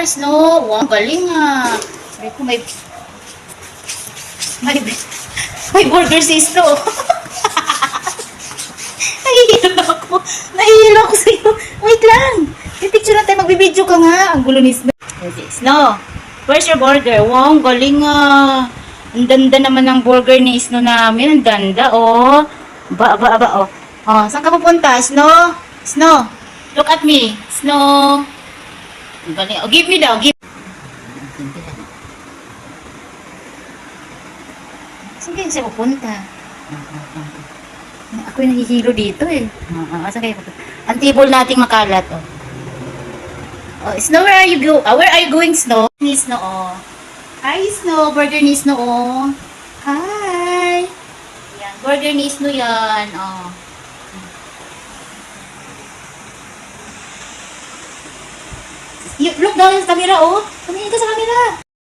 burgers, no? Wow, galing ah. Sabi ko, may... May, may burger si Snow. Nahihilo ako. Nahihilo ako sa'yo. Wait lang. May picture na tayo. Magbibideo ka nga. Ang gulo ni Snow. Snow. Where's your burger? Wow, galing ah. Ang ganda naman ng burger ni Snow namin. Ang ganda, oh. Ba, ba, ba, oh. Oh, saan ka pupunta? Snow? Snow, look at me. Snow. Galing. Oh, give me daw. Give. Saan kayo siya pupunta? Ako yung nahihilo dito eh. Uh, saan kayo pupunta? Ang table nating makalat, oh. Oh, Snow, where are you go? ah, where are you going, Snow? Ni Snow, oh. Hi, Snow. Burger ni Snow, oh. Hi. Yan, burger ni Snow yan, oh. You, look down sa camera, oh. Tumingin ka sa camera.